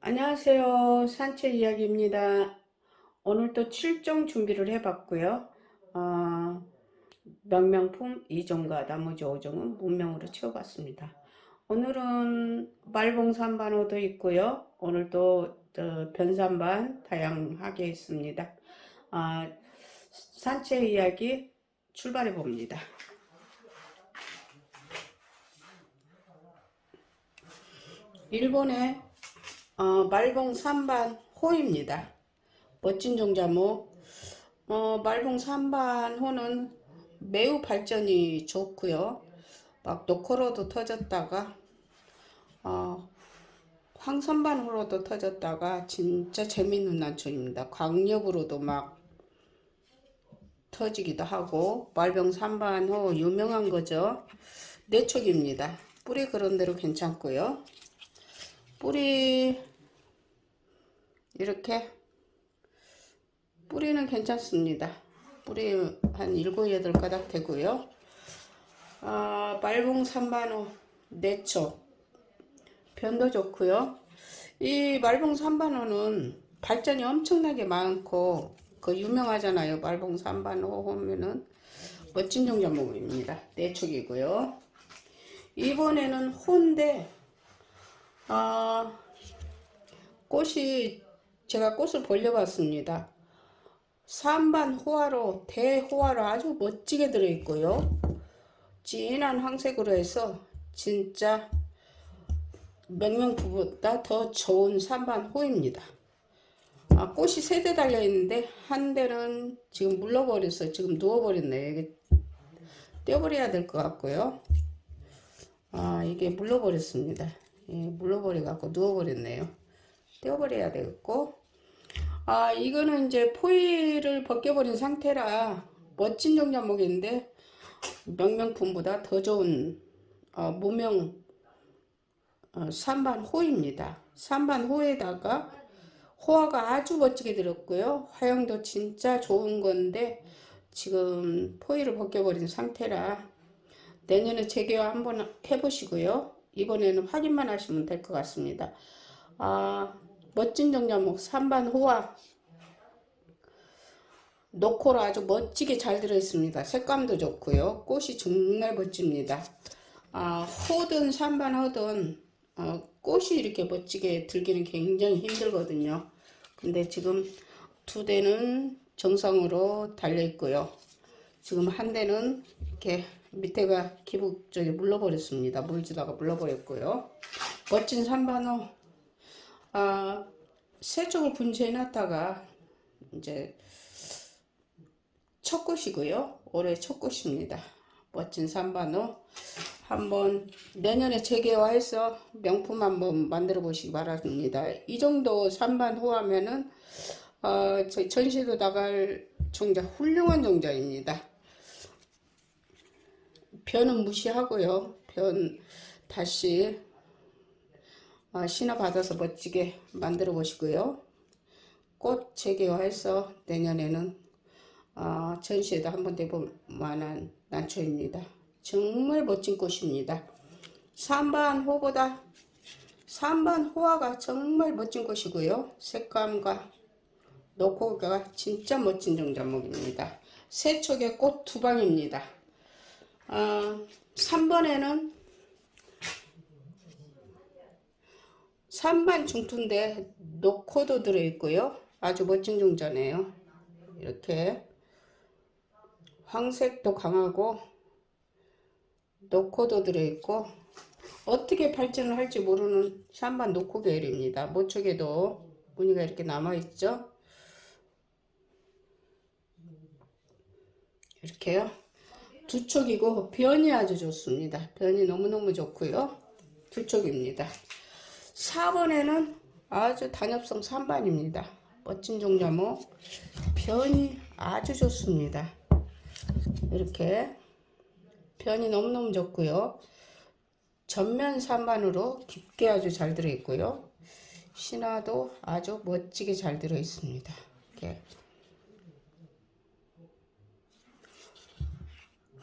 안녕하세요. 산책 이야기입니다. 오늘 또 7종 준비를 해봤고요. 어, 명명품 2종과 나머지 5종은 문명으로 채워봤습니다. 오늘은 말봉 산반호도 있고요. 오늘도 어, 변산반 다양하게 있습니다. 아, 산책 이야기 출발해 봅니다. 일본의 어, 말봉 산반 호입니다. 멋진 종자목. 어, 말봉 산반 호는 매우 발전이 좋고요. 막 노코로도 터졌다가 어, 황산반호로도 터졌다가 진짜 재밌는 난초입니다. 광역으로도 막 터지기도 하고 말병 산반호 유명한 거죠. 내촉입니다. 뿌리 그런 대로 괜찮고요. 뿌리 이렇게 뿌리는 괜찮습니다. 뿌리 한 7, 8가닥 되고요. 아, 말봉 산반호 내초 변도 좋고요. 이 말봉 산반호는 발전이 엄청나게 많고 그 유명하잖아요. 말봉 산반호 하면은 멋진 종자목입니다. 내축이고요. 이번에는 호인데 아, 꽃이 제가 꽃을 벌려봤습니다. 산반 호화로 대호화로 아주 멋지게 들어있고요. 진한 황색으로 해서 진짜 명명부보다 더 좋은 산반 호입니다. 아, 꽃이 세 대 달려 있는데 한 대는 지금 물러버려서 지금 누워버렸네요. 이게 떼어버려야 될 것 같고요. 아 이게 물러버렸습니다. 예, 물러버려 갖고 누워버렸네요. 떼어버려야 되겠고 아 이거는 이제 포일을 벗겨버린 상태라 멋진 종자목인데 명명품보다 더 좋은 어, 무명 어, 산반호입니다. 산반호에다가 호화가 아주 멋지게 들었고요. 화형도 진짜 좋은 건데 지금 포일을 벗겨버린 상태라 내년에 재개화 한번 해보시고요. 이번에는 확인만 하시면 될 것 같습니다. 아, 멋진 정자목 3반 호화 노코로 아주 멋지게 잘 들어있습니다. 색감도 좋고요. 꽃이 정말 멋집니다. 아, 호든 3반 호든 어, 꽃이 이렇게 멋지게 들기는 굉장히 힘들거든요. 근데 지금 두 대는 정상으로 달려 있고요. 지금 한 대는 이렇게 밑에가 기부 쪽에 물러버렸습니다. 물지다가 물러버렸고요. 멋진 산반호 아, 세 쪽을 분쇄해 놨다가 이제 첫 꽃이고요. 올해 첫 꽃입니다. 멋진 산반호 한번 내년에 재개화해서 명품 한번 만들어 보시기 바랍니다. 이 정도 산반호 하면은 어, 저희 전시도 나갈 종자 훌륭한 종자입니다. 변은 무시하고요. 변 다시 어, 신화 받아서 멋지게 만들어 보시고요. 꽃 재개화해서 내년에는 어, 전시에도 한번 내볼 만한 난초입니다. 정말 멋진 꽃입니다. 3반 호보다 3반 호화가 정말 멋진 꽃이고요. 색감과 노코가 진짜 멋진 정자목입니다. 세촉의 꽃 두 방입니다. 어, 3번에는 3반 중투인데 노코도 들어있고요. 아주 멋진 종자네요. 이렇게 황색도 강하고 노코도 들어있고 어떻게 발전을 할지 모르는 샴반 노코 계열입니다. 모쪽에도 무늬가 이렇게 남아있죠. 이렇게요. 두 촉이고 변이 아주 좋습니다. 변이 너무너무 좋고요. 두 촉입니다. 4번에는 아주 단엽성 3반입니다. 멋진 종자목 변이 아주 좋습니다. 이렇게 변이 너무너무 좋고요. 전면 3반으로 깊게 아주 잘 들어있고요. 신화도 아주 멋지게 잘 들어있습니다. 이렇게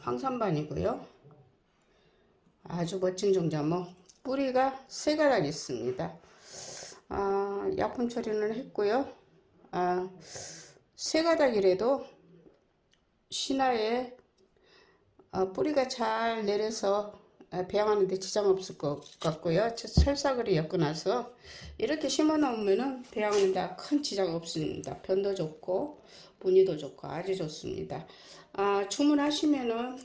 황산반이고요. 아주 멋진 종자목 뿌리가 세 가닥 있습니다. 아, 약품 처리는 했고요. 아, 세 가닥이라도 신화에 어, 뿌리가 잘 내려서 아, 배양하는 데 지장 없을 것 같고요. 철사거리 엮어놔서 이렇게 심어 놓으면은 배양하는 데 큰 지장 없습니다. 변도 좋고 무늬도 좋고 아주 좋습니다. 아, 주문하시면은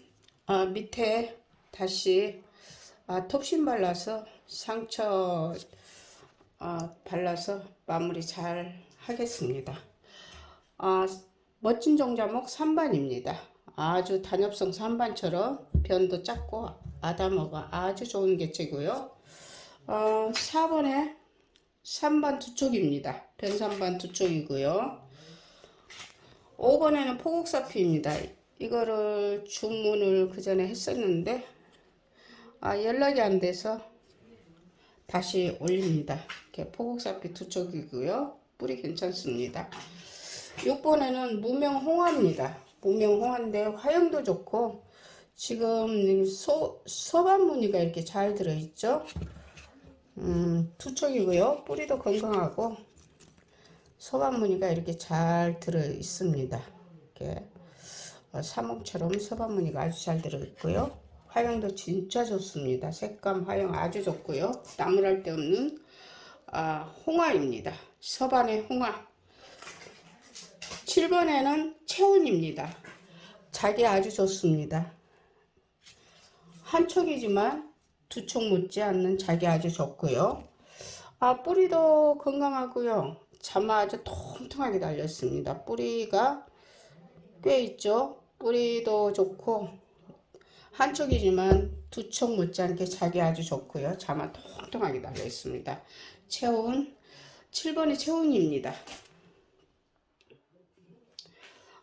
아, 밑에 다시 아, 톱신 발라서 상처 아, 발라서 마무리 잘 하겠습니다. 아, 멋진 종자목 3반입니다. 아주 단엽성 3반처럼 변도 작고 아담어가 아주 좋은 개체고요. 어, 4번에 3반 두 쪽입니다. 변 3반 두 쪽이고요. 5번에는 포국사피입니다. 이거를 주문을 그 전에 했었는데 아, 연락이 안 돼서 다시 올립니다. 이렇게 포국사피 두 쪽이고요. 뿌리 괜찮습니다. 6번에는 무명 홍화입니다. 무명 홍화인데 화형도 좋고 지금 소, 서반 무늬가 이렇게 잘 들어있죠. 음, 투척이고요. 뿌리도 건강하고 서반 무늬가 이렇게 잘 들어 있습니다. 이렇게 어, 사목처럼 서반 무늬가 아주 잘 들어 있고요. 화형도 진짜 좋습니다. 색감 화형 아주 좋고요. 나무랄 데 없는 아, 홍화입니다. 서반의 홍화. 7번에는 체온입니다. 자기 아주 좋습니다. 한 촉이지만 두 촉 묻지 않는 자기 아주 좋고요. 아 뿌리도 건강하고요. 자마 아주 통통하게 달렸습니다. 뿌리가 꽤 있죠. 뿌리도 좋고 한 촉이지만 두촉 묻지 않게 자기 아주 좋고요. 자마 통통하게 달려 있습니다. 체온 7번이 체온입니다.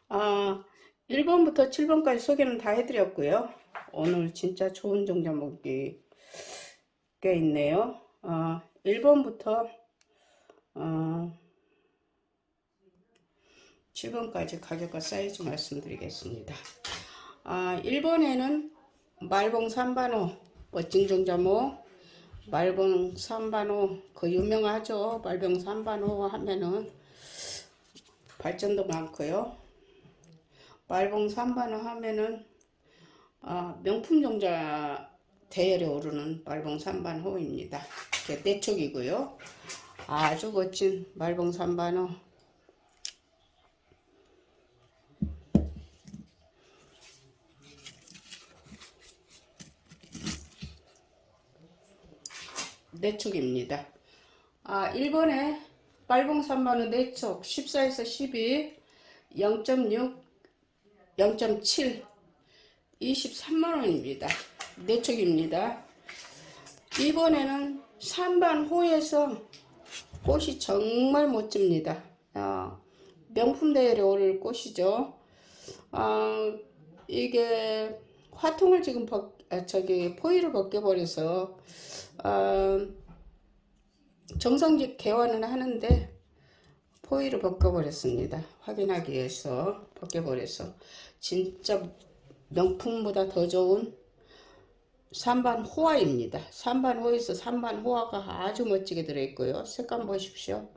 아, 1번부터 7번까지 소개는 다 해드렸고요. 오늘 진짜 좋은 종자목이 꽤 있네요. 어, 1번부터 어, 7번까지 가격과 사이즈 말씀드리겠습니다. 아, 1번에는 말봉 3반호 멋진 종자목 말봉 3반호 그 유명하죠. 말봉 3반호 하면은 발전도 많고요. 말봉 3반호 하면은 아, 명품 종자 대열에 오르는 말봉 3반호입니다. 이렇게 내촉이고요. 아주 멋진 말봉 3반호 내촉입니다. 아, 1번에 빨봉 3만원 내촉 14에서 12 0.6 0.7 23만원입니다. 내촉입니다. 이번에는 3반 호에서 꽃이 정말 멋집니다. 어, 명품 대열에 오를 꽃이죠. 어, 이게 화통을 지금 벗, 아, 저기 포일을 벗겨버려서 어, 정상직 개화는 하는데 포일을 벗겨버렸습니다. 확인하기 위해서 벗겨버려서 진짜 명품보다 더 좋은 산반 호화입니다. 산반 호에서 산반 호화가 아주 멋지게 들어있고요. 색감 보십시오.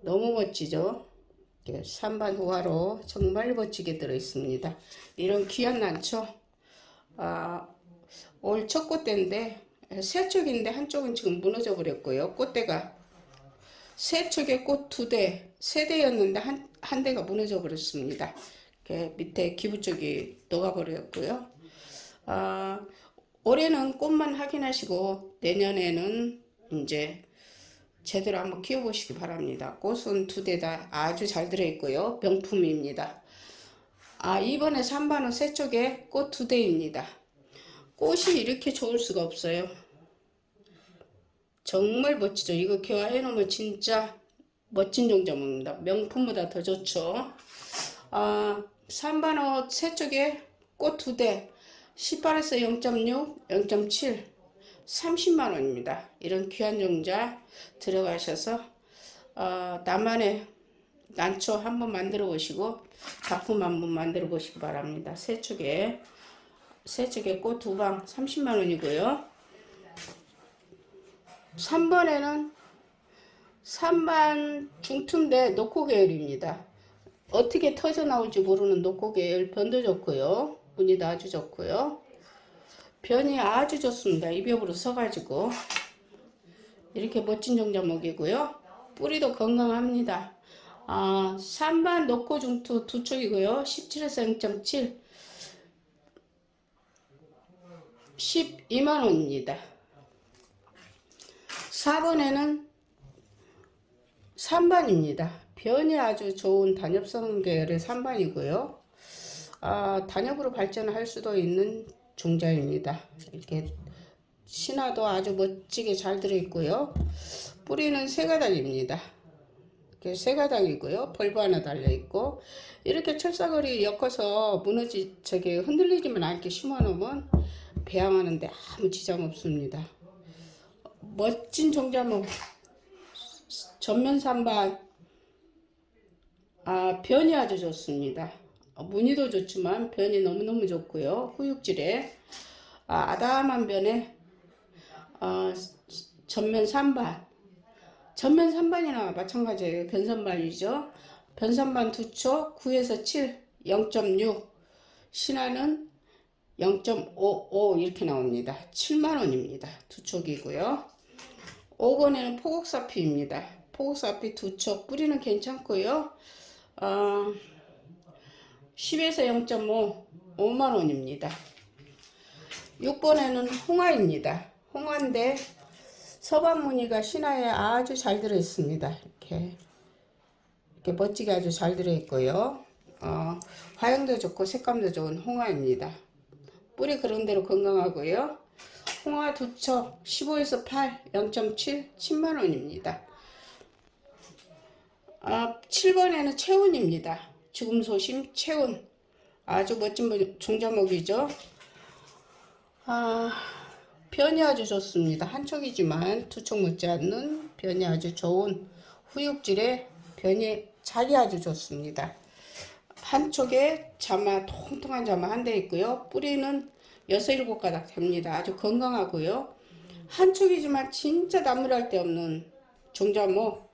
너무 멋지죠? 산반 호화로 정말 멋지게 들어있습니다. 이런 귀한 난초 아, 올 첫 꽃대인데 세 촉인데 한쪽은 지금 무너져 버렸고요. 꽃대가 세 촉에 꽃 두 대, 세 대였는데 한, 한 대가 무너져 버렸습니다. 밑에 기부 쪽이 녹아 버렸고요. 아, 올해는 꽃만 확인하시고 내년에는 이제 제대로 한번 키워보시기 바랍니다. 꽃은 두 대 다 아주 잘 들어있고요. 명품입니다. 아, 이번에 3반은 세 쪽에 꽃 두 대입니다. 꽃이 이렇게 좋을 수가 없어요. 정말 멋지죠. 이거 개화해 놓으면 진짜 멋진 종자목입니다. 명품보다 더 좋죠. 아, 3반호 세 쪽에 꽃 두 대, 18에서 0.6, 0.7, 30만원입니다. 이런 귀한 종자 들어가셔서, 어, 나만의 난초 한번 만들어 보시고, 작품 한번 만들어 보시기 바랍니다. 세 쪽에, 세 쪽에 꽃 두 방 30만 원이고요. 3번에는 3반 중투인데 노코 계열입니다. 어떻게 터져 나올지 모르는 노코 계열 변도 좋고요. 무늬도 아주 좋고요. 변이 아주 좋습니다. 입엽으로 서가지고 이렇게 멋진 종자목이고요. 뿌리도 건강합니다. 아, 3반 노코 중투 두 쪽이고요. 17에서 0.7 12만원입니다. 4번에는 3반입니다. 변이 아주 좋은 단엽성 계열의 3반이고요. 아, 단엽으로 발전할 수도 있는 종자입니다. 이렇게 신화도 아주 멋지게 잘 들어있고요. 뿌리는 세 가닥입니다. 이렇게 세 가닥이고요. 벌브 하나 달려있고 이렇게 철사거리 엮어서 무너지 저기 흔들리지만 않게 심어놓으면 배양하는데 아무 지장 없습니다. 멋진 종자목 전면 산반 아 변이 아주 좋습니다. 어, 무늬도 좋지만 변이 너무너무 좋고요. 후육질에 아, 아담한 변에 아, 전면 산반 전면 산반이나 마찬가지예요. 변산반이죠. 변산반 두쪽 9에서 7 0.6 신화는 0.55 이렇게 나옵니다. 7만원입니다. 두 촉이고요. 5번에는 포곡사피입니다. 포곡사피 두촉 뿌리는 괜찮고요. 어, 10에서 0.5 5만원입니다. 6번에는 홍화입니다. 홍화인데 서반 무늬가 신화에 아주 잘 들어있습니다. 이렇게 이렇게 멋지게 아주 잘 들어있고요. 어, 화형도 좋고 색감도 좋은 홍화입니다. 뿌리 그런대로 건강하고요. 홍화 두척 15에서 8 0.7 10만원입니다. 아, 7번에는 채운입니다. 죽음 소심 채운 아주 멋진 종자목이죠. 아, 변이 아주 좋습니다. 한 척이지만 두척 묻지 않는 변이 아주 좋은 후육질의 변이 자리 아주 좋습니다. 한쪽에 자마 통통한 자마 한 대 있고요. 뿌리는 여섯 일곱 가닥 됩니다. 아주 건강하고요. 한쪽이지만 진짜 나무랄 데 없는 종자목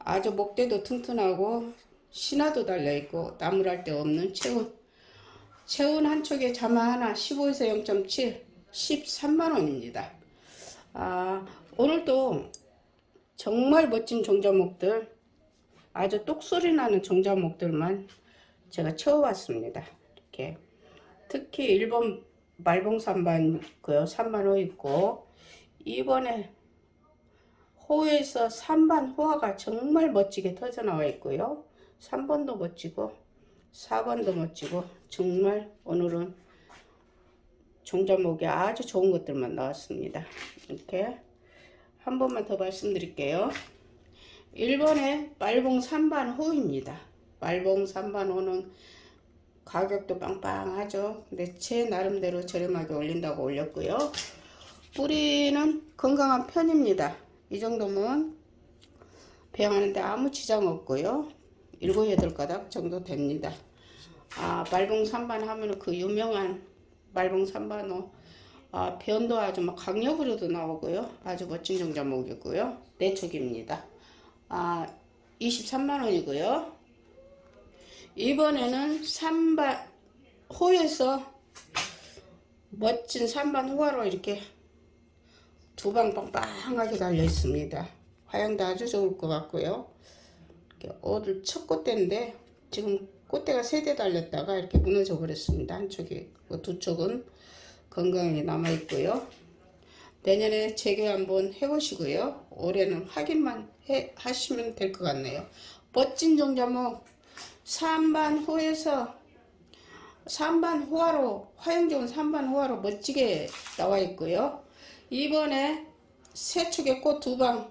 아주 목대도 튼튼하고 신화도 달려있고 나무랄 데 없는 체운 체운 한 촉에 자마 하나 15에서 0.7 13만원입니다. 아, 오늘도 정말 멋진 종자목들 아주 똑소리 나는 종자목들만 제가 채워왔습니다. 이렇게 특히 1번 말봉 3반 고요 3반 호 있고 2번에 호에서 3반 호화가 정말 멋지게 터져 나와 있고요. 3번도 멋지고 4번도 멋지고 정말 오늘은 종자목이 아주 좋은 것들만 나왔습니다. 이렇게 한 번만 더 말씀드릴게요. 1번에 말봉 3반 호입니다. 말봉 3반 호는 가격도 빵빵하죠. 근데 제 나름대로 저렴하게 올린다고 올렸고요. 뿌리는 건강한 편입니다. 이 정도면 배양하는데 아무 지장 없고요. 7, 8가닥 정도 됩니다. 아, 말봉 3반 하면 그 유명한 말봉 3반호 아, 변도 아주 막 강력으로도 나오고요. 아주 멋진 종자목이고요. 내축입니다. 아, 23만원이고요. 이번에는 3반 호에서 멋진 3반 호화로 이렇게 두 방 빵빵하게 달려 있습니다. 화양도 아주 좋을 것 같고요. 이렇게 오늘 첫 꽃대인데 지금 꽃대가 세 대 달렸다가 이렇게 무너져 버렸습니다. 한쪽이 그두 쪽은 건강하게 남아 있고요. 내년에 재개 한번 해보시고요. 올해는 확인만 해, 하시면 될 것 같네요. 멋진 종자목 3반 호에서 3반 호화로 좋은 3반 호화로 멋지게 나와 있고요. 이번에 세 축의 꽃 두 방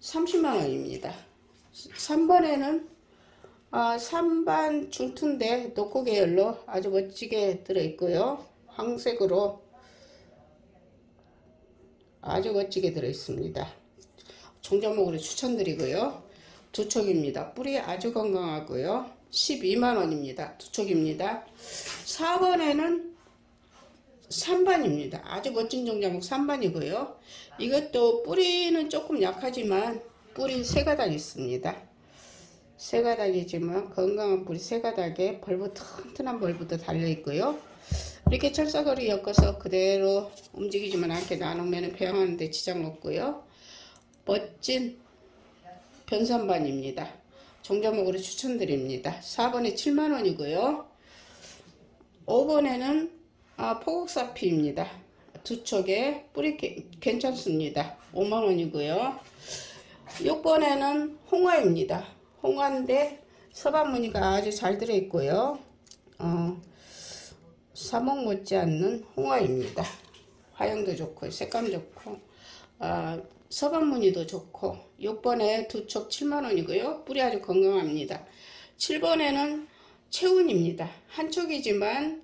30만원입니다. 3번에는 아, 3반 중투인데 녹고 계열로 아주 멋지게 들어있고요. 황색으로 아주 멋지게 들어있습니다. 종자목으로 추천드리고요. 두 촉입니다. 뿌리 아주 건강하고요. 12만원입니다. 두 촉입니다. 4번에는 3반입니다. 아주 멋진 종자목 3반이고요. 이것도 뿌리는 조금 약하지만 뿌리 세 가닥 있습니다. 세 가닥이지만 건강한 뿌리 세 가닥에 벌브 튼튼한 벌브도 달려 있고요. 이렇게 철사거리 엮어서 그대로 움직이지만 않게 나누면 배양하는데 지장 없고요. 멋진 변산반입니다. 종자목으로 추천드립니다. 4번에 7만원이고요. 5번에는 아, 포곡사피입니다. 두 촉에 뿌리 게- 괜찮습니다. 5만원이고요. 6번에는 홍화입니다. 홍화인데 서반무늬가 아주 잘 들어있고요. 어, 사목 못지않는 홍화입니다. 화형도 좋고 색감 좋고 아, 서반무늬도 좋고 6번에 두촉 7만원이고요. 뿌리 아주 건강합니다. 7번에는 체운입니다. 한 촉이지만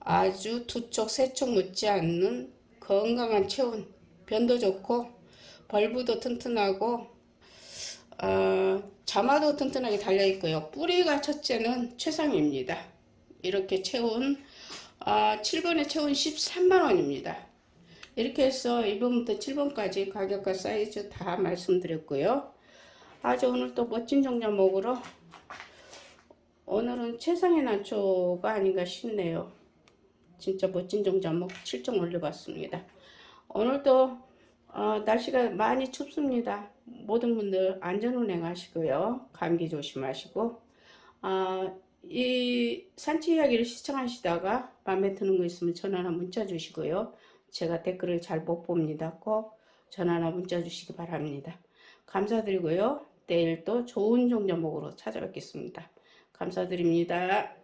아주 두 촉, 세촉 못지않는 건강한 체운 변도 좋고 벌브도 튼튼하고 어, 자마도 튼튼하게 달려 있고요. 뿌리가 첫째는 최상입니다. 이렇게 채운 아, 7번에 채운 13만 원입니다. 이렇게 해서 1번부터 7번까지 가격과 사이즈 다 말씀드렸고요. 아주 오늘 또 멋진 종자목으로 오늘은 최상의 난초가 아닌가 싶네요. 진짜 멋진 종자목 7종 올려봤습니다. 오늘도 어, 날씨가 많이 춥습니다. 모든 분들 안전운행 하시고요. 감기 조심하시고 아, 이 산치 이야기를 시청하시다가 마음에 드는 거 있으면 전화나 문자 주시고요. 제가 댓글을 잘 못 봅니다. 꼭 전화나 문자 주시기 바랍니다. 감사드리고요. 내일 또 좋은 종자목으로 찾아뵙겠습니다. 감사드립니다.